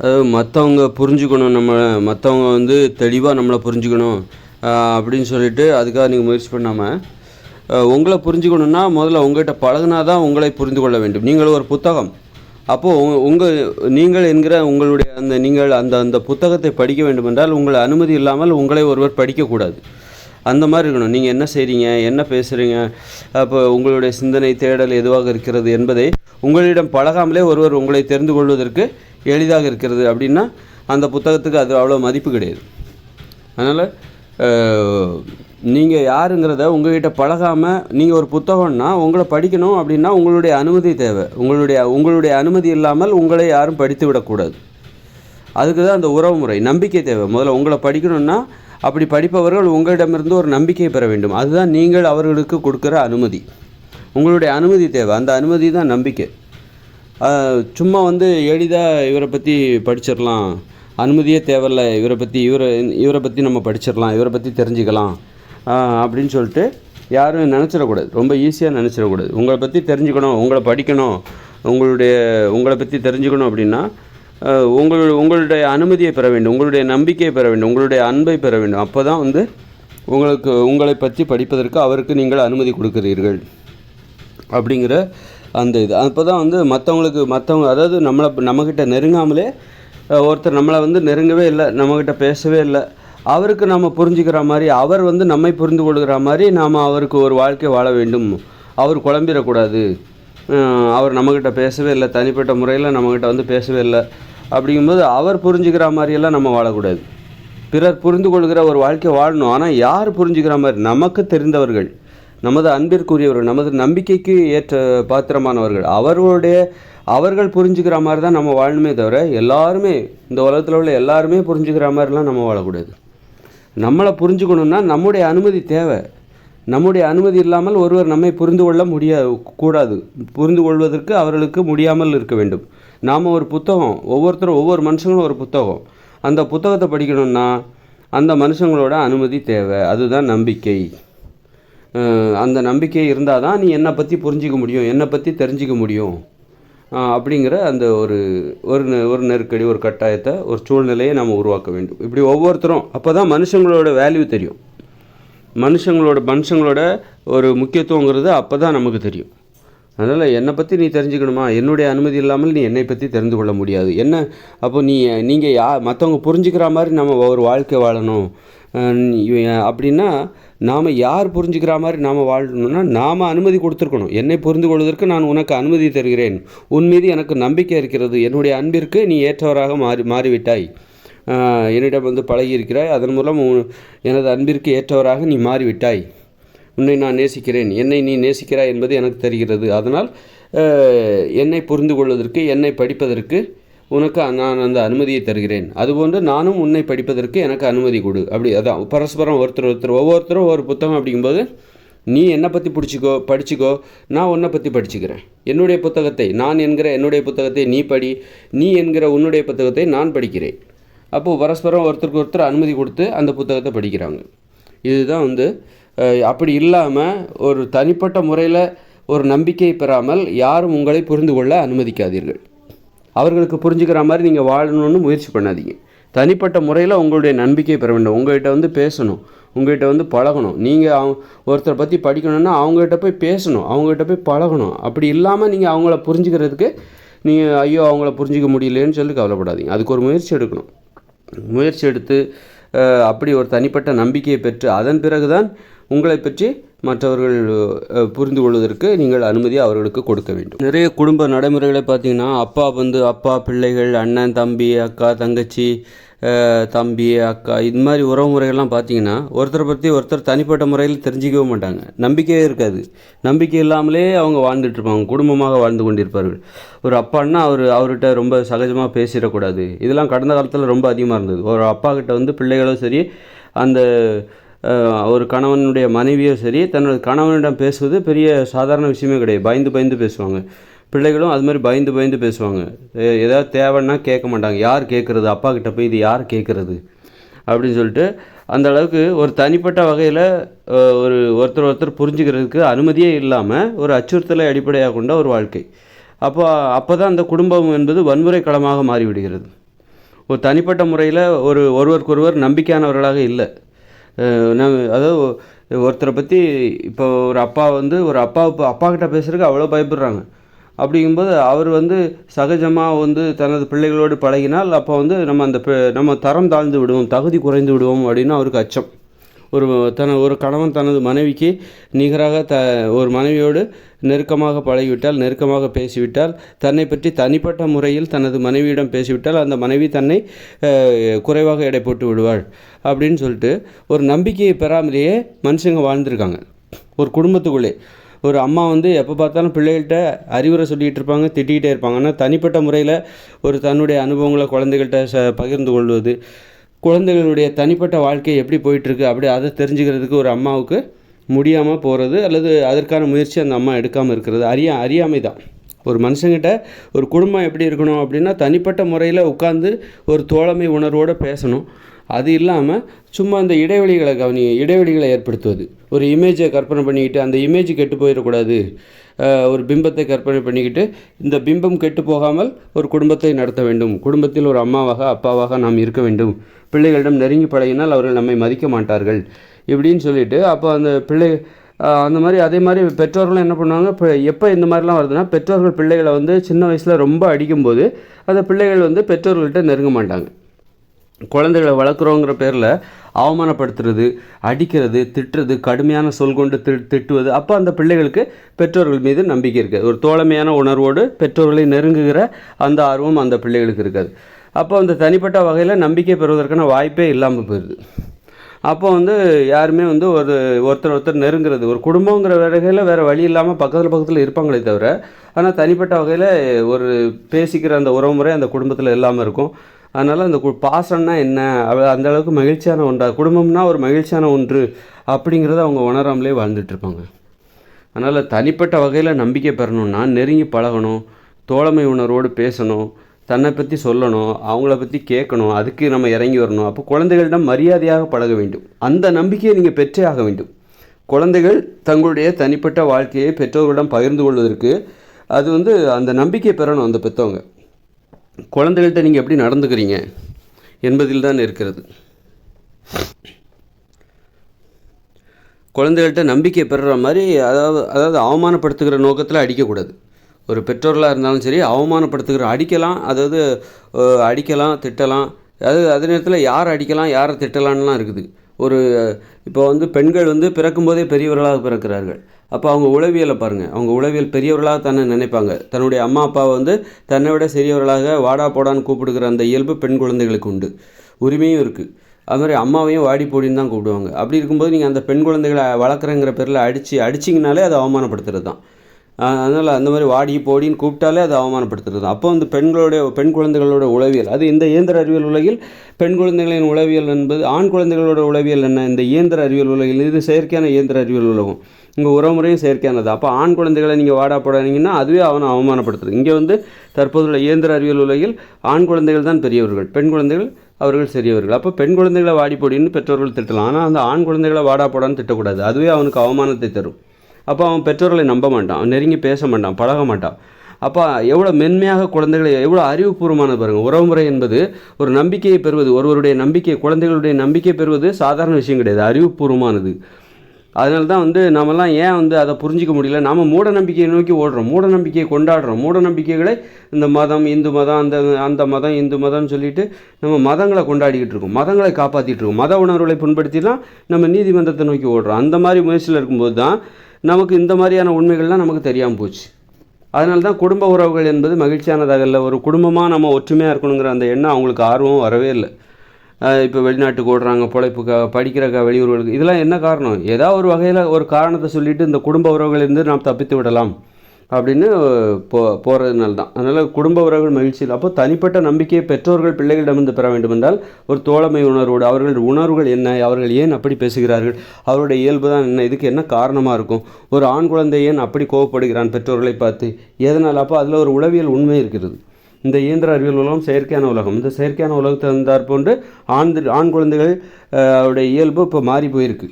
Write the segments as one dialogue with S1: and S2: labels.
S1: அதாவது மற்றவங்க புரிஞ்சுக்கணும் நம்ம மற்றவங்க வந்து தெளிவாக நம்மளை புரிஞ்சுக்கணும் அப்படின்னு சொல்லிட்டு அதுக்காக நீங்கள் முயற்சி பண்ணாமல் உங்களை புரிஞ்சுக்கணுன்னா முதல்ல உங்கள்கிட்ட பழகுனா தான் உங்களை புரிந்து கொள்ள வேண்டும். நீங்கள் ஒரு புத்தகம். அப்போது உங்கள் நீங்கள் என்கிற உங்களுடைய அந்த நீங்கள் அந்த அந்த புத்தகத்தை படிக்க வேண்டுமென்றால் உங்களை அனுமதி இல்லாமல் உங்களை ஒருவர் படிக்கக்கூடாது. அந்த மாதிரி இருக்கணும். நீங்கள் என்ன செய்கிறீங்க என்ன பேசுகிறீங்க அப்போ உங்களுடைய சிந்தனை தேடல் எதுவாக இருக்கிறது என்பதை உங்களிடம் பழகாமலே ஒருவர் உங்களை தெரிந்து கொள்வதற்கு எளிதாக இருக்கிறது அப்படின்னா அந்த புத்தகத்துக்கு அது அவ்வளோ மதிப்பு கிடையாது. அதனால் நீங்கள் யாருங்கிறத உங்ககிட்ட பழகாமல் நீங்கள் ஒரு புத்தகம்னா உங்களை படிக்கணும் அப்படின்னா உங்களுடைய அனுமதி தேவை. உங்களுடைய உங்களுடைய அனுமதி இல்லாமல் உங்களை யாரும் படித்து விடக்கூடாது. அதுக்கு தான் அந்த உறவு முறை நம்பிக்கை தேவை. முதல்ல உங்களை படிக்கணும்னா அப்படி படிப்பவர்கள் உங்களிடமிருந்து ஒரு நம்பிக்கை பெற வேண்டும். அதுதான் நீங்கள் அவர்களுக்கு கொடுக்குற அனுமதி. உங்களுடைய அனுமதி தேவை. அந்த அனுமதி தான் நம்பிக்கை. சும்மா வந்து எளிதாக இவரை பற்றி படிச்சிடலாம் அனுமதியே தேவையில்ல. இவரை பற்றி இவரை இவரை பற்றி நம்ம படிச்சிடலாம் இவரை பற்றி தெரிஞ்சுக்கலாம். அப்படின்னு சொல்லிட்டு யாரும் நினச்சிடக்கூடாது. ரொம்ப ஈஸியாக நினச்சிடக்கூடாது. உங்களை பற்றி தெரிஞ்சுக்கணும் உங்களை படிக்கணும் உங்களுடைய உங்களை பற்றி தெரிஞ்சுக்கணும் அப்படின்னா உங்கள் உங்களுடைய அனுமதியை பெற வேண்டும். உங்களுடைய நம்பிக்கையை பெற வேண்டும். உங்களுடைய அன்பை பெற வேண்டும். அப்போ தான் வந்து உங்களுக்கு உங்களை பற்றி படிப்பதற்கு அவருக்கு நீங்கள் அனுமதி கொடுக்கிறீர்கள். அப்படிங்கிற அந்த இது. அப்போ தான் வந்து மற்றவங்களுக்கு மற்றவங்க அதாவது நம்மளை நம்மக்கிட்ட நெருங்காமலே ஒருத்தர் நம்மளை வந்து நெருங்கவே இல்லை நம்மக்கிட்ட பேசவே இல்லை. அவருக்கு நம்ம புரிஞ்சுக்கிற மாதிரி அவர் வந்து நம்மை புரிந்து கொள்கிற மாதிரி நாம் அவருக்கு ஒரு வாழ்க்கை வாழ வேண்டும். அவர் குழம்பிடக்கூடாது. அவர் நம்மக்கிட்ட பேசவே இல்லை தனிப்பட்ட முறையில் நம்மக்கிட்ட வந்து பேசவே இல்லை. அப்படிங்கும்போது அவர் புரிஞ்சுக்கிற மாதிரியெல்லாம் நம்ம வாழக்கூடாது. பிறர் புரிந்து கொள்கிற ஒரு வாழ்க்கை வாழணும். ஆனால் யார் புரிஞ்சுக்கிற மாதிரி? நமக்கு தெரிந்தவர்கள். நமது அன்பிற்குரியவர்கள் நமது நம்பிக்கைக்கு ஏற்ற பாத்திரமானவர்கள் அவர்களுடைய அவர்கள் புரிஞ்சுக்கிற மாதிரி தான் நம்ம வாழணுமே தவிர எல்லாருமே இந்த உலகத்தில் உள்ள எல்லாருமே புரிஞ்சுக்கிற மாதிரிலாம் நம்ம வாழக்கூடாது. நம்மளை புரிஞ்சுக்கணுன்னா நம்முடைய அனுமதி தேவை. நம்முடைய அனுமதி இல்லாமல் ஒருவர் நம்மை புரிந்து கொள்ள முடியா கூடாது. புரிந்து கொள்வதற்கு அவர்களுக்கு முடியாமல் இருக்க வேண்டும். நாம் ஒரு புத்தகம் ஒவ்வொருத்தரும் ஒவ்வொரு மனுஷங்களும் ஒரு புத்தகம். அந்த புத்தகத்தை படிக்கணும்னா அந்த மனுஷங்களோட அனுமதி தேவை. அதுதான் நம்பிக்கை. அந்த நம்பிக்கை இருந்தால் தான் நீ என்னை பற்றி புரிஞ்சிக்க முடியும் என்னை பற்றி தெரிஞ்சிக்க முடியும். அப்படிங்கிற அந்த ஒரு ஒரு ஒரு நெருக்கடி ஒரு கட்டாயத்தை ஒரு சூழ்நிலையை நம்ம உருவாக்க வேண்டும். இப்படி ஒவ்வொருத்தரும் அப்போ தான் மனுஷங்களோட வேல்யூ தெரியும். மனுஷங்களோட மனுஷங்களோட ஒரு முக்கியத்துவங்கிறது அப்போ தான் நமக்கு தெரியும். அதனால் என்னை பற்றி நீ தெரிஞ்சுக்கணுமா? என்னுடைய அனுமதி இல்லாமல் நீ என்னை பற்றி தெரிந்து கொள்ள முடியாது. என்ன? அப்போ நீ நீங்கள் யா மற்றவங்க புரிஞ்சுக்கிற மாதிரி நம்ம ஒரு வாழ்க்கை வாழணும். அப்படின்னா நாம் யார் புரிஞ்சுக்கிற மாதிரி நாம் வாழணும்னா நாம் அனுமதி கொடுத்துருக்கணும். என்னை புரிந்து கொள்வதற்கு நான் உனக்கு அனுமதி தருகிறேன். உன் மீது எனக்கு நம்பிக்கை இருக்கிறது. என்னுடைய அன்பிற்கு நீ ஏற்றவராக மாறி மாறிவிட்டாய். என்னிடம் வந்து பழகியிருக்கிறாய். அதன் மூலம் எனது அன்பிற்கு ஏற்றவராக நீ மாறிவிட்டாய். உன்னை நான் நேசிக்கிறேன். என்னை நீ நேசிக்கிறாய் என்பது எனக்கு தெரிகிறது. அதனால் என்னை புரிந்து கொள்வதற்கு என்னை படிப்பதற்கு உனக்கு நான் அந்த அனுமதியை தருகிறேன். அதுபோன்று நானும் உன்னை படிப்பதற்கு எனக்கு அனுமதி கொடு. அப்படி அதான் பரஸ்பரம் ஒருத்தர் ஒருத்தர் ஒவ்வொருத்தரும் ஒரு புத்தகம் அப்படிங்கும்போது நீ என்னை பற்றி பிடிச்சிக்கோ படிச்சுக்கோ நான் உன்னை பற்றி படிச்சுக்கிறேன். என்னுடைய புத்தகத்தை நான் என்கிற என்னுடைய புத்தகத்தை நீ படி நீ என்கிற உன்னுடைய புத்தகத்தை நான் படிக்கிறேன். அப்போது பரஸ்பரம் ஒருத்தருக்கு ஒருத்தர் அனுமதி கொடுத்து அந்த புத்தகத்தை படிக்கிறாங்க. இதுதான் வந்து அப்படி இல்லாமல் ஒரு தனிப்பட்ட முறையில் ஒரு நம்பிக்கை பெறாமல் யாரும் உங்களை புரிந்து கொள்ள அனுமதிக்காதீர்கள். அவர்களுக்கு புரிஞ்சுக்கிற மாதிரி நீங்கள் வாழணும்னு முயற்சி பண்ணாதீங்க. தனிப்பட்ட முறையில் உங்களுடைய நம்பிக்கை பெற வேண்டும். உங்கள்கிட்ட வந்து பேசணும். உங்கள்கிட்ட வந்து பழகணும். நீங்கள் அவங்க ஒருத்தரை பற்றி படிக்கணும்னா அவங்ககிட்ட போய் பேசணும். அவங்ககிட்ட போய் பழகணும். அப்படி இல்லாமல் நீங்கள் அவங்கள புரிஞ்சுக்கிறதுக்கு நீங்கள் ஐயோ அவங்கள புரிஞ்சிக்க முடியலையேன்னு சொல்லி கவலைப்படாதீங்க. அதுக்கு ஒரு முயற்சி எடுக்கணும். முயற்சி எடுத்து அப்படி ஒரு தனிப்பட்ட நம்பிக்கையை பெற்று அதன் பிறகுதான் உங்களை பற்றி மற்றவர்கள் புரிந்து கொள்வதற்கு நீங்கள் அனுமதி அவர்களுக்கு கொடுக்க வேண்டும். நிறைய குடும்ப நடைமுறைகளை பார்த்தீங்கன்னா அப்பா வந்து அப்பா பிள்ளைகள் அண்ணன் தம்பி அக்கா தங்கச்சி தம்பி அக்கா இது மாதிரி உறவு முறைகள்லாம் பார்த்தீங்கன்னா ஒருத்தரை பற்றி ஒருத்தர் தனிப்பட்ட முறையில் தெரிஞ்சிக்கவே மாட்டாங்க. நம்பிக்கையே இருக்காது. நம்பிக்கை இல்லாமலே அவங்க வாழ்ந்துட்டுருப்பாங்க குடும்பமாக வாழ்ந்து கொண்டிருப்பார்கள். ஒரு அப்பான்னா அவர் அவர்கிட்ட ரொம்ப சகஜமாக பேசிடக்கூடாது. இதெல்லாம் கடந்த காலத்தில் ரொம்ப அதிகமாக இருந்தது. ஒரு அப்பா கிட்ட வந்து பிள்ளைகளும் சரி அந்த ஒரு கணவனுடைய மனைவியோ சரி தன்னோட கணவனிடம் பேசுவது பெரிய சாதாரண விஷயமே கிடையாது. பயந்து பயந்து பேசுவாங்க. பிள்ளைகளும் அது மாதிரி பயந்து பயந்து பேசுவாங்க. ஏதாவது தேவைன்னா கேட்க மாட்டாங்க. யார் கேட்குறது? அப்பா கிட்ட போய் இது யார் கேட்குறது? அப்படின்னு சொல்லிட்டு அந்த அளவுக்கு ஒரு தனிப்பட்ட வகையில் ஒரு ஒருத்தர் ஒருத்தர் புரிஞ்சுக்கிறதுக்கு அனுமதியே இல்லாமல் ஒரு அச்சுறுத்தலை அடிப்படையாக கொண்ட ஒரு வாழ்க்கை. அப்போ அப்போ தான் அந்த குடும்பம் என்பது வன்முறை களமாக மாறிவிடுகிறது. ஒரு தனிப்பட்ட முறையில் ஒரு ஒருவருக்கொருவர் நம்பிக்கையானவர்களாக இல்லை. அதாவது ஒருத்தரை பற்றி இப்போ ஒரு அப்பா வந்து ஒரு அப்பா அப்பா கிட்ட பேசுகிறதுக்கு அவ்வளோ பயப்படுறாங்க. அப்படிங்கும்போது அவர் வந்து சகஜமாக வந்து தனது பிள்ளைகளோடு பழகினால் அப்போ வந்து நம்ம அந்த நம்ம தரம் தாழ்ந்து விடுவோம் தகுதி குறைந்து விடுவோம் அப்படின்னு அவருக்கு அச்சம். ஒரு தன ஒரு கணவன் தனது மனைவிக்கு நிகராக த ஒரு மனைவியோடு நெருக்கமாக பழகிவிட்டால் நெருக்கமாக பேசிவிட்டால் தன்னை பற்றி தனிப்பட்ட முறையில் தனது மனைவியிடம் பேசிவிட்டால் அந்த மனைவி தன்னை குறைவாக எடை போட்டு விடுவாள் அப்படின்னு சொல்லிட்டு ஒரு நம்பிக்கையை பெறாமலேயே மனுஷங்க வாழ்ந்திருக்காங்க. ஒரு குடும்பத்துக்குள்ளே. ஒரு அம்மா வந்து எப்போ பார்த்தாலும் பிள்ளைகள்கிட்ட அறிவுரை சொல்லிகிட்டு இருப்பாங்க திட்டிக்கிட்டே இருப்பாங்க. ஆனால் தனிப்பட்ட முறையில் ஒரு தன்னுடைய அனுபவங்களை குழந்தைகள்கிட்ட ச பகிர்ந்து கொள்வது குழந்தைகளுடைய தனிப்பட்ட வாழ்க்கை எப்படி போயிட்டுருக்கு அப்படி அதை தெரிஞ்சுக்கிறதுக்கு ஒரு அம்மாவுக்கு முடியாமல் போகிறது அல்லது அதற்கான முயற்சி அந்த அம்மா எடுக்காமல் இருக்கிறது. அறியா அறியாமை தான் ஒரு மனுஷங்கிட்ட ஒரு குடும்பம் எப்படி இருக்கணும் அப்படின்னா தனிப்பட்ட முறையில் உட்காந்து ஒரு தோழமை உணர்வோடு பேசணும். அது இல்லாமல் சும்மா அந்த இடைவெளிகளை கவனி இடைவெளிகளை ஏற்படுத்துவது. ஒரு இமேஜை கற்பனை பண்ணிக்கிட்டு அந்த இமேஜ் கெட்டு போயிடக்கூடாது. ஒரு பிம்பத்தை கற்பனை பண்ணிக்கிட்டு இந்த பிம்பம் கெட்டு போகாமல் ஒரு குடும்பத்தை நடத்த வேண்டும். குடும்பத்தில் ஒரு அம்மாவாக அப்பாவாக நாம் இருக்க வேண்டும். பிள்ளைகளிடம் நெருங்கி பழகினால் அவர்கள் நம்மை மதிக்க மாட்டார்கள். இப்படின்னு சொல்லிட்டு அப்போ அந்த பிள்ளை அந்த மாதிரி அதே மாதிரி பெற்றோர்களும் என்ன பண்ணுவாங்க இப்போ எப்போ இந்த மாதிரிலாம் வருதுன்னா பெற்றோர்கள் பிள்ளைகளை வந்து சின்ன வயசில் ரொம்ப அடிக்கும்போது அந்த பிள்ளைகள் வந்து பெற்றோர்கள்ட்ட நெருங்க மாட்டாங்க. குழந்தைகளை வளர்க்குறோங்கிற பேரில் அவமானப்படுத்துறது அடிக்கிறது திட்டுறது கடுமையான சொல் கொண்டு தி திட்டுவது அப்போ அந்த பிள்ளைகளுக்கு பெற்றோர்கள் மீது நம்பிக்கை இருக்காது. ஒரு தோழமையான உணர்வோடு பெற்றோர்களை நெருங்குகிற அந்த ஆர்வம் அந்த பிள்ளைகளுக்கு இருக்காது. அப்போ அந்த தனிப்பட்ட வகையில் நம்பிக்கை பெறுவதற்கான வாய்ப்பே இல்லாமல் போயிடுது அப்போ வந்து யாருமே வந்து ஒரு ஒருத்தர் ஒருத்தர் நெருங்கிறது. ஒரு குடும்பங்கிற வகையில் வேறு வழி இல்லாமல் பக்கத்தில் பக்கத்தில் இருப்பாங்களே தவிர ஆனால் தனிப்பட்ட வகையில் ஒரு பேசிக்கிற அந்த உறவுமுறை அந்த குடும்பத்தில் இல்லாமல் இருக்கும். அதனால் அந்த கு- பாசம்னா என்ன? அவ- அந்த அளவுக்கு மகிழ்ச்சியான ஒன்றா குடும்பம்னா ஒரு மகிழ்ச்சியான ஒன்று அப்படிங்கிறத அவங்க உணராமலே வாழ்ந்துட்டு இருப்பாங்க. அதனால் தனிப்பட்ட வகையில் நம்பிக்கை பெறணும்னா நெருங்கி பழகணும் தோழமை உணர்வோடு பேசணும் தன்னை பற்றி சொல்லணும் அவங்கள பற்றி கேட்கணும் அதுக்கு நம்ம இறங்கி வரணும். அப்போ குழந்தைகளிடம் மரியாதையாக பழக வேண்டும். அந்த நம்பிக்கையை நீங்கள் பெற்றே ஆக வேண்டும். குழந்தைகள் தங்களுடைய தனிப்பட்ட வாழ்க்கையை பெற்றோர்களிடம் பகிர்ந்து கொள்வதற்கு அது வந்து அந்த நம்பிக்கை பெறணும் அந்த பெற்றவங்க. குழந்தைகள்கிட்ட நீங்கள் எப்படி நடந்துக்கிறீங்க என்பதில் தான் இருக்கிறது. குழந்தைகள்கிட்ட நம்பிக்கை பெறுற மாதிரி அதாவது அதாவது அவமானப்படுத்துகிற நோக்கத்தில் அடிக்கக்கூடாது. ஒரு பெற்றோர்களாக இருந்தாலும் சரி அவமானப்படுத்துகிற அடிக்கலாம் அதாவது அடிக்கலாம் திட்டலாம். அதாவது அதே நேரத்தில் யார் அடிக்கலாம் யாரை திட்டலான்லாம் இருக்குது. ஒரு இப்போ வந்து பெண்கள் வந்து பிறக்கும்போதே பெரியவர்களாக பிறக்கிறார்கள். அப்போ அவங்க உளவியலை பாருங்கள் அவங்க உளவியல் பெரியவர்களாக தன்னை நினைப்பாங்க. தன்னுடைய அம்மா அப்பாவை வந்து தன்னை விட சிறியவர்களாக வாடா போடான்னு கூப்பிடுகிற அந்த இயல்பு பெண் குழந்தைகளுக்கு உண்டு. உரிமையும் இருக்குது அது மாதிரி அம்மாவையும் வாடி போடின்னு தான் கூப்பிடுவாங்க. அப்படி இருக்கும்போது நீங்கள் அந்த பெண் குழந்தைகளை வளர்க்குறங்கிற பேரில் அடித்து அடிச்சிங்கனாலே அது அவமானப்படுத்துறது தான். அதனால் அந்த மாதிரி வாடி போடின்னு கூப்பிட்டாலே அது அவமானப்படுத்துறது அப்போ வந்து பெண்களுடைய பெண் குழந்தைகளோட உளவியல் அது இந்த இயந்திர அறிவியல் உலகில் பெண் குழந்தைகளின் உளவியல் என்பது ஆண் குழந்தைகளோட உளவியல் என்ன? இந்த இயந்திர அறிவியல் உலகில் இது செயற்கையான இயந்திர அறிவியல் உலகம். இங்கே உறவுமுறையும் செயற்கையானது. அப்போ ஆண் குழந்தைகளை நீங்கள் வாடா போடானீங்கன்னா அதுவே அவனை அவமானப்படுத்துறது. இங்கே வந்து தற்போதுள்ள இயந்திர அறிவியல் உலகில் ஆண் குழந்தைகள் தான் பெரியவர்கள் பெண் குழந்தைகள் அவர்கள் சிறியவர்கள். அப்போ பெண் குழந்தைகளை வாடி போடின்னு பெற்றோர்கள் திட்டலாம். ஆனால் அந்த ஆண் குழந்தைகளை வாடா போடான்னு திட்டக்கூடாது. அதுவே அவனுக்கு அவமானத்தை தரும். அப்போ அவன் பெற்றோர்களை நம்ப மாட்டான் அவன் நெருங்கி பேச மாட்டான் பழக மாட்டான். அப்போ எவ்வளோ மென்மையாக குழந்தைகளை எவ்வளோ அறிவுபூர்வமான பாருங்கள் உறவுமுறை என்பது ஒரு நம்பிக்கையை பெறுவது ஒருவருடைய நம்பிக்கை குழந்தைகளுடைய நம்பிக்கை பெறுவது சாதாரண விஷயம் கிடையாது அறிவுபூர்வமானது. அதனால தான் வந்து நம்மலாம் ஏன் வந்து அதை புரிஞ்சிக்க முடியல? நம்ம மூட நம்பிக்கையை நோக்கி ஓடுறோம் மூட நம்பிக்கையை கொண்டாடுறோம். மூட நம்பிக்கைகளை இந்த மதம் இந்து மதம் அந்த அந்த மதம் இந்து மதம்னு சொல்லிட்டு நம்ம மதங்களை கொண்டாடிக்கிட்டு இருக்கோம் மதங்களை காப்பாற்றிட்டு இருக்கோம். மத உணர்வுகளை புண்படுத்திலாம் நம்ம நீதிமன்றத்தை நோக்கி ஓடுறோம். அந்த மாதிரி முயற்சியில் இருக்கும்போது தான் நமக்கு இந்த மாதிரியான உண்மைகள்லாம் நமக்கு தெரியாமல் போச்சு. அதனால தான் குடும்ப உறவுகள் என்பது மகிழ்ச்சியானதாக இல்லை. ஒரு குடும்பமாக நம்ம ஒற்றுமையாக இருக்கணுங்கிற அந்த எண்ணம் அவங்களுக்கு ஆர்வம் வரவே இல்லை. இப்போ வெளிநாட்டுக்கு ஓடுறாங்க பிழைப்புக்காக படிக்கிறக்கா வெளியூர்களுக்கு இதெல்லாம் என்ன காரணம்? ஏதாவது ஒரு வகையில் ஒரு காரணத்தை சொல்லிட்டு இந்த குடும்ப உறவுகளிலிருந்து நாம் தப்பித்து விடலாம். அப்படின்னு போ போகிறதுனால தான் அதனால் குடும்ப உறவுகள் மகிழ்ச்சியில் அப்போ தனிப்பட்ட நம்பிக்கையை பெற்றோர்கள் பிள்ளைகளிடமிருந்து பெற வேண்டும் என்றால் ஒரு தோழமை உணர்வோடு அவர்களுடைய உணர்வுகள் என்ன அவர்கள் ஏன் அப்படி பேசுகிறார்கள் அவருடைய இயல்பு தான் என்ன இதுக்கு என்ன காரணமாக இருக்கும் ஒரு ஆண் குழந்தை ஏன் அப்படி கோவப்படுகிறான் பெற்றோர்களை பார்த்து எதனால்? அப்போ அதில் ஒரு உளவியல் உண்மை இருக்கிறது. இந்த இயந்திர அறிவியல் உலகம் செயற்கையான உலகம் இந்த செயற்கையான உலகத்தை இருந்தார் போன்று ஆண் ஆண் குழந்தைகள் அவருடைய இயல்பு இப்போ மாறி போயிருக்கு.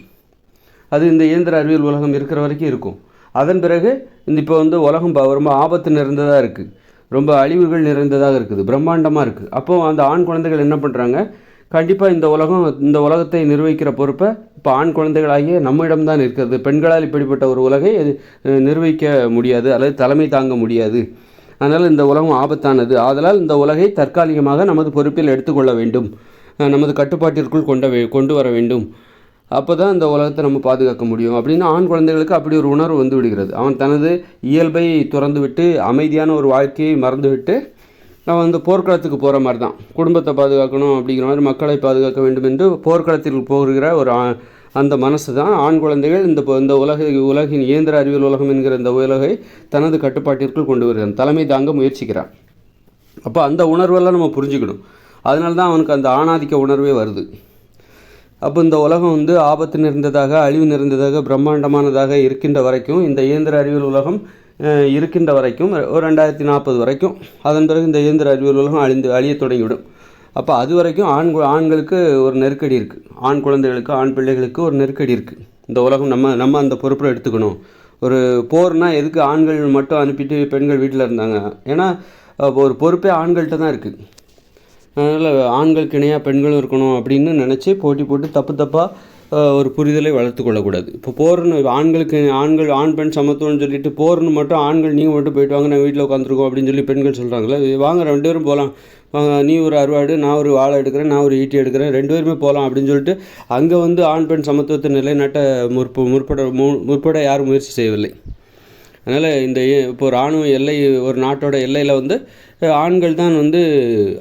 S1: அது இந்த இயந்திர அறிவியல் உலகம் இருக்கிற வரைக்கும் இருக்கும். அதன் பிறகு இந்த இப்போ வந்து உலகம் ரொம்ப ஆபத்து நிறைந்ததாக இருக்குது ரொம்ப அழிவுகள் நிறைந்ததாக இருக்குது. பிரம்மாண்டமாக இருக்குது அப்போது அந்த ஆண் குழந்தைகள் என்ன பண்ணுறாங்க கண்டிப்பாக இந்த உலகம் இந்த உலகத்தை நிர்வகிக்கிற பொறுப்பை இப்போ ஆண் குழந்தைகளாகிய நம்மிடம்தான் இருக்கிறது. பெண்களால் இப்படிப்பட்ட ஒரு உலகை நிர்வகிக்க முடியாது. அல்லது தலைமை தாங்க முடியாது. அதனால் இந்த உலகம் ஆபத்தானது. ஆதலால் இந்த உலகை தற்காலிகமாக நமது பொறுப்பில் எடுத்துக்கொள்ள வேண்டும். நமது கட்டுப்பாட்டிற்குள் கொண்ட கொண்டு வர வேண்டும். அப்போ தான் இந்த உலகத்தை நம்ம பாதுகாக்க முடியும். அப்படின்னு ஆண் குழந்தைகளுக்கு அப்படி ஒரு உணர்வு வந்து விடுகிறது. அவன் தனது இயல்பை துறந்து விட்டு அமைதியான ஒரு வாழ்க்கையை மறந்துவிட்டு அவன் வந்து போர்க்களத்துக்கு போகிற மாதிரி தான் குடும்பத்தை பாதுகாக்கணும் அப்படிங்கிற மாதிரி மக்களை பாதுகாக்க வேண்டும் என்று போர்க்களத்திற்கு போகிற ஒரு அந்த மனசு தான் ஆண் குழந்தைகள் இந்த இந்த உலக உலகின் இயந்திர அறிவியல் உலகம் என்கிற இந்த உலகை தனது கட்டுப்பாட்டிற்குள் கொண்டு வருகிறான். தலைமை தாங்க முயற்சிக்கிறான். அப்போ அந்த உணர்வெல்லாம் நம்ம புரிஞ்சுக்கணும். அதனால தான் அவனுக்கு அந்த ஆணாதிக்க உணர்வே வருது. அப்போ இந்த உலகம் வந்து ஆபத்து நிறைந்ததாக அழிவு நிறைந்ததாக பிரம்மாண்டமானதாக இருக்கின்ற வரைக்கும் இந்த இயந்திர அறிவியல் உலகம் இருக்கின்ற வரைக்கும் ஒரு ரெண்டாயிரத்தி நாற்பது வரைக்கும் அதன் பிறகு இந்த இயந்திர அறிவியல் உலகம் அழிந்து அழியத் தொடங்கிவிடும். அப்போ அது வரைக்கும் ஆண் ஆண்களுக்கு ஒரு நெருக்கடி இருக்குது ஆண் குழந்தைகளுக்கு ஆண் பிள்ளைகளுக்கு ஒரு நெருக்கடி இருக்குது இந்த உலகம் நம்ம நம்ம அந்த பொறுப்பை எடுத்துக்கணும். ஒரு போர்னால் எதுக்கு ஆண்கள் மட்டும் அனுப்பிட்டு பெண்கள் வீட்டில் இருந்தாங்க? ஏன்னா அப்போ ஒரு பொறுப்பே ஆண்கள்கிட்ட தான் இருக்குது அதனால் ஆண்களுக்கு இணையாக பெண்களும் இருக்கணும் அப்படின்னு நினச்சி போட்டி போட்டு தப்பு தப்பாக ஒரு புரிதலை வளர்த்து கொள்ளக்கூடாது. இப்போ போர்னு ஆண்களுக்கு ஆண்கள் ஆண் பெண் சமத்துவம்னு சொல்லிட்டு போர்னு மட்டும் ஆண்கள் நீங்கள் மட்டும் போயிட்டு வாங்க நான் வீட்டில் உட்காந்துருக்கோம் அப்படின்னு சொல்லி பெண்கள் சொல்கிறாங்களே வாங்க ரெண்டு பேரும் போகலாம் வாங்க நீ ஒரு அறுவாடு நான் ஒரு வாழை எடுக்கிறேன் நான் ஒரு ஈட்டி எடுக்கிறேன் ரெண்டு பேருமே போகலாம் அப்படின்னு சொல்லிட்டு அங்கே வந்து ஆண் பெண் சமத்துவத்தை நிலைநாட்ட முற்ப முற்பட மு- முற்பட யாரும் முயற்சி செய்யவில்லை. அதனால் இந்த இப்போ ராணுவ எல்லை ஒரு நாட்டோட எல்லையில் வந்து ஆண்கள் தான் வந்து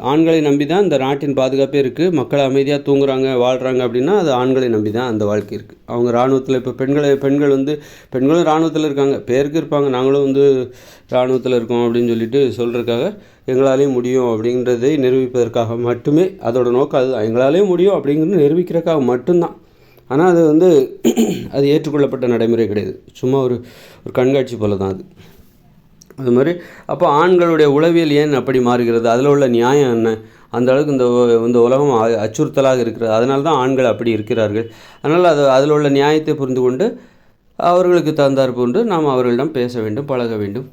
S1: ஆண்களை நம்பி தான் இந்த நாட்டின் பாதுகாப்பே இருக்குது மக்கள் அமைதியாக தூங்குறாங்க வாழ்கிறாங்க அப்படின்னா அது ஆண்களை நம்பி தான் அந்த வாழ்க்கை இருக்குது அவங்க இராணுவத்தில் இப்போ பெண்களை பெண்கள் வந்து பெண்களும் இராணுவத்தில் இருக்காங்க. பேருக்கு இருப்பாங்க. நாங்களும் வந்து இராணுவத்தில் இருக்கோம் அப்படின்னு சொல்லிட்டு சொல்கிறதுக்காக எங்களாலேயும் முடியும் அப்படின்றதை நிரூபிப்பதற்காக மட்டுமே அதோட நோக்கம் அதுதான். எங்களாலேயும் முடியும் அப்படிங்கிறது நிரூபிக்கிறதுக்காக மட்டும்தான். ஆனால் அது வந்து அது ஏற்றுக்கொள்ளப்பட்ட நடைமுறை கிடையாது. சும்மா ஒரு ஒரு கண்காட்சி போல தான் அது. அது மாதிரி. அப்போ ஆண்களுடைய உளவியல் ஏன் அப்படி மாறுகிறது? அதில் உள்ள நியாயம் என்ன? அந்த அளவுக்கு இந்த இந்த உலகம் அச்சுறுத்தலாக இருக்கிறது. அதனால தான் ஆண்கள் அப்படி இருக்கிறார்கள். அதனால் அது அதில் உள்ள நியாயத்தை புரிந்து கொண்டு அவர்களுக்கு தந்தார் போன்று நாம் அவர்களிடம் பேச வேண்டும் பழக வேண்டும்.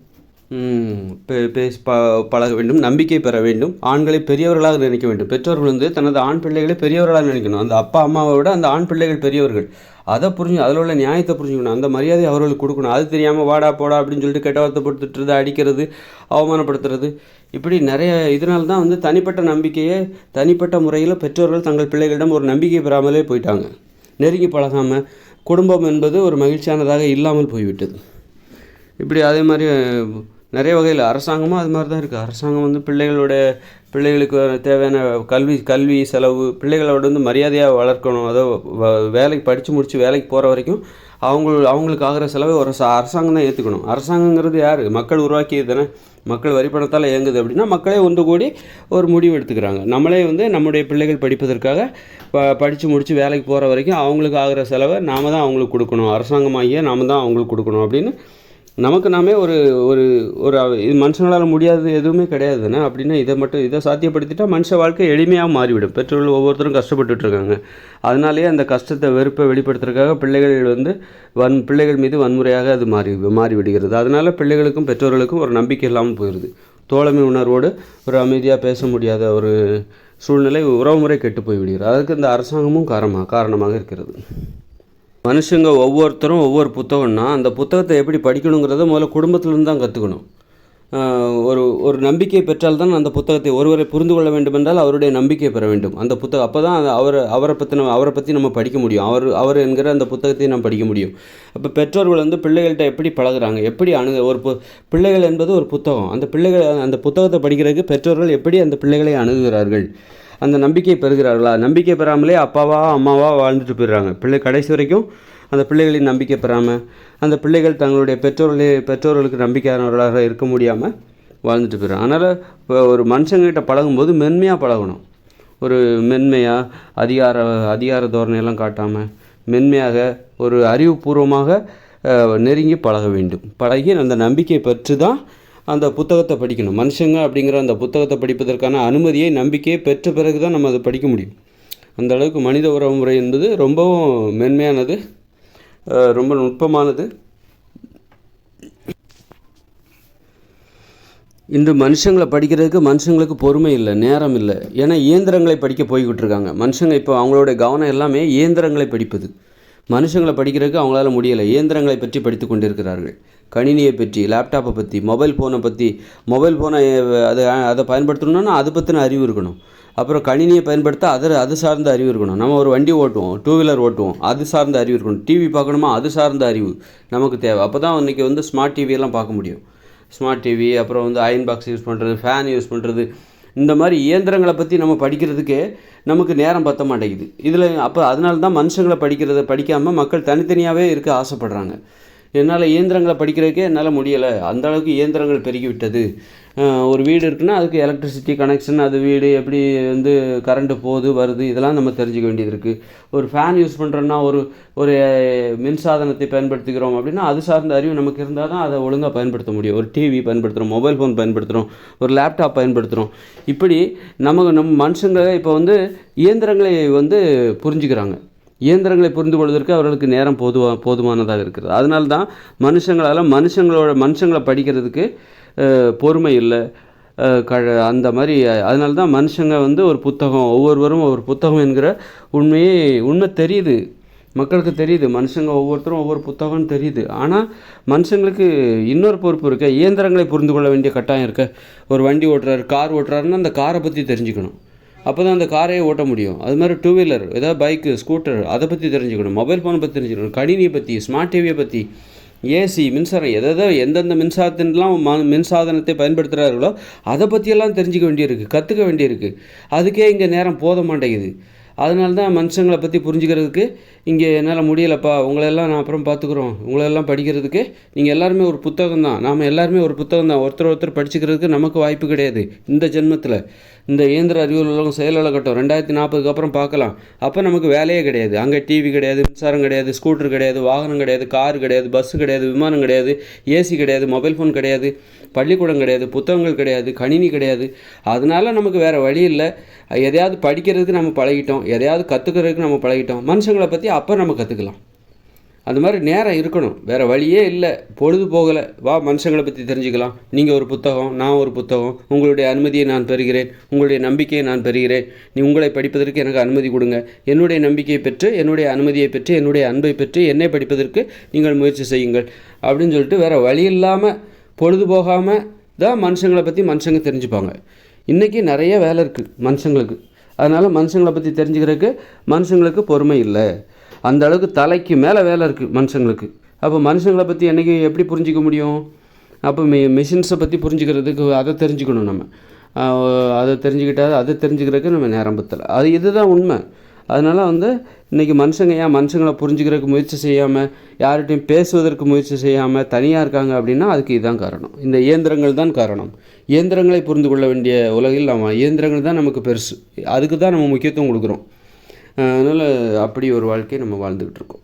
S1: பே- பேசி ப பழக வேண்டும் நம்பிக்கை பெற வேண்டும். ஆண்களை பெரியவர்களாக நினைக்க வேண்டும். பெற்றோர்கள் வந்து தனது ஆண் பிள்ளைகளை பெரியவர்களாக நினைக்கணும். அந்த அப்பா அம்மாவை விட அந்த ஆண் பிள்ளைகள் பெரியவர்கள். அதை புரிஞ்சு அதில் உள்ள நியாயத்தை புரிஞ்சுக்கணும். அந்த மரியாதை அவர்களுக்கு கொடுக்கணும். அது தெரியாமல் வாடா போடா அப்படின்னு சொல்லிட்டு கெட்ட வார்த்தை அடிக்கிறது அவமானப்படுத்துறது. இப்படி நிறைய இதனால தான் வந்து தனிப்பட்ட நம்பிக்கையை தனிப்பட்ட முறையில் பெற்றோர்கள் தங்கள் பிள்ளைகளிடம் ஒரு நம்பிக்கை பெறாமலே போயிட்டாங்க. நெருங்கி பழகாமல் குடும்பம் என்பது ஒரு மகிழ்ச்சியானதாக இல்லாமல் போய்விட்டது. இப்படி அதே மாதிரி நிறைய வகையில் அரசாங்கமும் அது மாதிரி தான் இருக்குது அரசாங்கம் வந்து பிள்ளைகளோட பிள்ளைகளுக்கு தேவையான கல்வி கல்வி செலவு பிள்ளைகளோட வந்து மரியாதையாக வளர்க்கணும். அதோ வ- வேலைக்கு படித்து முடித்து வேலைக்கு போகிற வரைக்கும் அவங்க அவங்களுக்கு ஆகிற செலவை ஒரு அரசாங்கம் தான் ஏற்றுக்கணும் அரசாங்கங்கிறது யார்? மக்கள் உருவாக்கியது தானே. மக்கள் வரி பணத்தால் இயங்குது அப்படின்னா மக்களே ஒன்று கூடி ஒரு முடிவு எடுத்துக்கிறாங்க. நம்மளே வந்து நம்முடைய பிள்ளைகள் படிப்பதற்காக ப படித்து முடித்து வேலைக்கு போகிற வரைக்கும் அவங்களுக்கு ஆகிற செலவை நாம தான் அவங்களுக்கு கொடுக்கணும். அரசாங்கமாகிய நாம் தான் அவங்களுக்கு கொடுக்கணும் அப்படின்னு நமக்கு நாமே ஒரு ஒரு ஒரு இது மனுஷங்களால் முடியாதது எதுவுமே கிடையாது தானே? அப்படின்னா இதை மட்டும் இதை சாத்தியப்படுத்திட்டா மனுஷ வாழ்க்கை எளிமையாக மாறிவிடும். பெற்றோர்கள் ஒவ்வொருத்தரும் கஷ்டப்பட்டுட்டு இருக்காங்க அதனாலேயே அந்த கஷ்டத்தை வெறுப்பை வெளிப்படுத்துறதுக்காக பிள்ளைகள் வந்து வன் பிள்ளைகள் மீது வன்முறையாக அது மாறி மாறிவிடுகிறது. அதனால் அதனால பிள்ளைகளுக்கும் பெற்றோர்களுக்கும் ஒரு நம்பிக்கை இல்லாமல் போயிடுது தோழமை உணர்வோடு ஒரு அமைதியாக பேச முடியாத ஒரு சூழ்நிலை உறவுமுறை கெட்டு போய் விடுகிறது அதுக்கு இந்த அரசாங்கமும் காரணமாக காரணமாக இருக்கிறது. மனுஷங்க ஒவ்வொருத்தரும் ஒவ்வொரு புத்தகம்னா அந்த புத்தகத்தை எப்படி படிக்கணுங்கிறத முதல்ல குடும்பத்திலேருந்து தான் கற்றுக்கணும் ஒரு ஒரு நம்பிக்கை பெற்றால் தான் அந்த புத்தகத்தை ஒருவரை புரிந்து கொள்ள வேண்டும் என்றால் அவருடைய நம்பிக்கை பெற வேண்டும். அந்த புத்தகம் அப்போ தான் அவர் அவரை பற்றின அவரை பற்றி நம்ம படிக்க முடியும். அவர் அவர் என்கிற அந்த புத்தகத்தை நம்ம படிக்க முடியும். அப்போ பெற்றோர்கள் வந்து பிள்ளைகள்கிட்ட எப்படி பழகுறாங்க? எப்படி அணுக ஒரு பு- பிள்ளைகள் என்பது ஒரு புத்தகம். அந்த பிள்ளைகள் அந்த புத்தகத்தை படிக்கிறதுக்கு பெற்றோர்கள் எப்படி அந்த பிள்ளைகளை அணுகுகிறார்கள்? அந்த நம்பிக்கை பெறுகிறார்களா? நம்பிக்கை பெறாமலே அப்பாவா அம்மாவா வாழ்ந்துட்டு போயிடுறாங்க. பிள்ளை கடைசி வரைக்கும் அந்த பிள்ளைகளின் நம்பிக்கை பெறாமல் அந்த பிள்ளைகள் தங்களுடைய பெற்றோர்களே பெற்றோர்களுக்கு நம்பிக்கையானவர்களாக இருக்க முடியாமல் வாழ்ந்துட்டு போயிடுறாங்க. அதனால் இப்போ ஒரு மனுஷங்கிட்ட பழகும்போது மென்மையாக பழகணும். ஒரு மென்மையாக அதிகார அதிகார தோரணையெல்லாம் காட்டாமல் மென்மையாக ஒரு அறிவுபூர்வமாக நெருங்கி பழக வேண்டும். பழகி அந்த நம்பிக்கை பெற்று தான் அந்த புத்தகத்தை படிக்கணும். மனுஷங்க அப்படிங்கிற அந்த புத்தகத்தை படிப்பதற்கான அனுமதியை நம்பிக்கையை பெற்ற பிறகு தான் நம்ம அதை படிக்க முடியும். அந்த அளவுக்கு மனித உறவு முறை என்பது ரொம்பவும் மென்மையானது ரொம்ப நுட்பமானது. இன்று மனுஷங்களை படிக்கிறதுக்கு மனுஷங்களுக்கு பொறுமை இல்லை நேரம் இல்லை. ஏன்னா இயந்திரங்களை படிக்க போய்கிட்டு இருக்காங்க. மனுஷங்க இப்போ அவங்களுடைய கவனம் எல்லாமே இயந்திரங்களை படிப்பது. மனுஷங்களை படிக்கிறதுக்கு அவங்களால முடியலை. இயந்திரங்களை பற்றி படித்து கொண்டிருக்கிறார்கள். கணினியை பற்றி லேப்டாப்பை பற்றி மொபைல் ஃபோனை பற்றி மொபைல் ஃபோனை அதை அதை பயன்படுத்தணும்னா அதை பற்றின அறிவு இருக்கணும். அப்புறம் கணினியை பயன்படுத்த அதை அது சார்ந்த அறிவு இருக்கணும். நம்ம ஒரு வண்டி ஓட்டுவோம் டூ வீலர் ஓட்டுவோம் அது சார்ந்த அறிவு இருக்கணும். டிவி பார்க்கணுமா அது சார்ந்த அறிவு நமக்கு தேவை. அப்போ தான் இன்றைக்கி வந்து ஸ்மார்ட் டிவியெல்லாம் பார்க்க முடியும். ஸ்மார்ட் டிவி அப்புறம் வந்து அயன் பாக்ஸ் யூஸ் பண்ணுறது ஃபேன் யூஸ் பண்ணுறது இந்த மாதிரி இயந்திரங்களை பற்றி நம்ம படிக்கிறதுக்கே நமக்கு நேரம் பற்ற மாட்டேங்குது. இதில் அப்போ அதனால தான் மனுஷங்களை படிக்கிறத படிக்காமல் மக்கள் தனித்தனியாகவே இருக்க ஆசைப்படுறாங்க. என்னால் இயந்திரங்களை படிக்கிறதுக்கே என்னால் முடியலை. அந்த அளவுக்கு இயந்திரங்கள் பெருகிவிட்டது. ஒரு வீடு இருக்குன்னா அதுக்கு எலக்ட்ரிசிட்டி கனெக்ஷன் அது வீடு எப்படி வந்து கரண்ட்டு போகுது வருது இதெல்லாம் நம்ம தெரிஞ்சுக்க வேண்டியது இருக்குது ஒரு ஃபேன் யூஸ் பண்ணுறோன்னா ஒரு ஒரு மின்சாதனத்தை பயன்படுத்திக்கிறோம் அப்படின்னா அது சார்ந்த அறிவு நமக்கு இருந்தால் தான் அதை ஒழுங்காக பயன்படுத்த முடியும். ஒரு டிவி பயன்படுத்துகிறோம் மொபைல் ஃபோன் பயன்படுத்துகிறோம் ஒரு லேப்டாப் பயன்படுத்துகிறோம் இப்படி நமக்கு நம் மனுஷங்க இப்போ வந்து இயந்திரங்களை வந்து புரிஞ்சுக்கிறாங்க. இயந்திரங்களை புரிந்து கொள்வதற்கு அவர்களுக்கு நேரம் போதுவா போதுமானதாக இருக்கிறது. அதனால தான் மனுஷங்களால் மனுஷங்களோட மனுஷங்களை படிக்கிறதுக்கு பொறுமை இல்லை. க அந்த மாதிரி அதனால தான் மனுஷங்க வந்து ஒரு புத்தகம் ஒவ்வொருவரும் ஒரு புத்தகம் என்கிற உண்மையே உண்மை தெரியுது. மக்களுக்கு தெரியுது. மனுஷங்க ஒவ்வொருத்தரும் ஒவ்வொரு புத்தகம்னு தெரியுது. ஆனால் மனுஷங்களுக்கு இன்னொரு பொறுப்பு இருக்க இயந்திரங்களை புரிந்து கொள்ள வேண்டிய கட்டாயம் இருக்க. ஒரு வண்டி ஓட்டுறாரு கார் ஓட்டுறாருன்னா அந்த காரை பற்றி தெரிஞ்சுக்கணும். அப்போ தான் அந்த காரையே ஓட்ட முடியும். அது மாதிரி டூ வீலர் ஏதாவது பைக்கு ஸ்கூட்டர் அதை பற்றி தெரிஞ்சுக்கணும். மொபைல் ஃபோனை பற்றி தெரிஞ்சுக்கணும். கணினியை பற்றி ஸ்மார்ட் டிவியை பற்றி ஏசி மின்சாரம் எதை எந்தெந்த மின்சாரத்தின்லாம் ம மின்சாதனத்தை பயன்படுத்துகிறார்களோ அதை பற்றியெல்லாம் தெரிஞ்சுக்க வேண்டியிருக்கு கற்றுக்க வேண்டியிருக்கு. அதுக்கே இங்கே நேரம் போத மாட்டேங்குது. அதனால தான் மனுஷங்களை பற்றி புரிஞ்சுக்கிறதுக்கு இங்கே என்னால் முடியலப்பா. உங்களெல்லாம் நான் அப்புறம் பார்த்துக்குறோம் உங்களெல்லாம் படிக்கிறதுக்கு நீங்கள் எல்லாருமே ஒரு புத்தகம் தான் நாம் எல்லாருமே ஒரு புத்தகம் தான் ஒருத்தர் ஒருத்தர் படிச்சுக்கிறதுக்கு நமக்கு வாய்ப்பு கிடையாது. இந்த ஜென்மத்தில். இந்த இயந்திர அறிவியல் உலகம் செயலாளகட்டம் ரெண்டாயிரத்தி நாற்பதுக்கு அப்புறம் பார்க்கலாம். அப்போ நமக்கு வேலையே கிடையாது. அங்கே டிவி கிடையாது மின்சாரம் கிடையாது ஸ்கூட்டர் கிடையாது வாகனம் கிடையாது கார் கிடையாது பஸ் கிடையாது விமானம் கிடையாது ஏசி கிடையாது மொபைல் ஃபோன் கிடையாது. பள்ளிக்கூடம் கிடையாது புத்தகங்கள் கிடையாது கணினி கிடையாது. அதனால நமக்கு வேறு வழி இல்லை. எதையாவது படிக்கிறதுக்கு நம்ம பழகிட்டோம் எதையாவது கற்றுக்கிறதுக்கு நம்ம பழகிட்டோம். மனுஷங்களை பற்றி அப்போ நம்ம கற்றுக்கலாம் அந்த மாதிரி நேரம் இருக்கணும். வேறு வழியே இல்லை. பொழுது போகலை. வா மனுஷங்களை பற்றி தெரிஞ்சுக்கலாம். நீங்கள் ஒரு புத்தகம் நான் ஒரு புத்தகம். உங்களுடைய அனுமதியை நான் பெறுகிறேன். உங்களுடைய நம்பிக்கையை நான் பெறுகிறேன். நீ உங்களை படிப்பதற்கு எனக்கு அனுமதி கொடுங்க. என்னுடைய நம்பிக்கையை பெற்று என்னுடைய அனுமதியை பெற்று என்னுடைய அன்பை பெற்று என்னை படிப்பதற்கு நீங்கள் முயற்சி செய்யுங்கள். அப்படின்னு சொல்லிட்டு வேறு வழி இல்லாமல் பொழுது போகாமல் தான் மனுஷங்களை பற்றி மனுஷங்க தெரிஞ்சுப்பாங்க. இன்றைக்கி நிறைய வேலை இருக்குது மனுஷங்களுக்கு. அதனால் மனுஷங்களை பற்றி தெரிஞ்சுக்கிறதுக்கு மனுஷங்களுக்கு பொறுமை இல்லை. அந்த அளவுக்கு தலைக்கு மேலே வேலை இருக்குது மனுஷங்களுக்கு. அப்போ மனுஷங்களை பற்றி என்றைக்கு எப்படி புரிஞ்சிக்க முடியும்? அப்போ மி மிஷின்ஸை பற்றி புரிஞ்சுக்கிறதுக்கு அதை தெரிஞ்சுக்கணும் நம்ம. அதை தெரிஞ்சுக்கிட்டா அதை தெரிஞ்சுக்கிறதுக்கு நம்ம நேரம் பத்தலை. அது இதுதான் உண்மை. அதனால் வந்து இன்றைக்கி மனுஷங்க ஏன் மனுஷங்களை புரிஞ்சுக்கிறதுக்கு முயற்சி செய்யாமல் யார்கிட்டையும் பேசுவதற்கு முயற்சி செய்யாமல் தனியாக இருக்காங்க அப்படின்னா அதுக்கு இதுதான் காரணம். இந்த இயந்திரங்கள் தான் காரணம். இயந்திரங்களை புரிந்து கொள்ள வேண்டிய உலகில் நம்ம இயந்திரங்கள் தான் நமக்கு பெருசு. அதுக்கு தான் நம்ம முக்கியத்துவம் கொடுக்குறோம். அதனால் அப்படி ஒரு வாழ்க்கையை நம்ம வாழ்ந்துக்கிட்டு இருக்கோம்.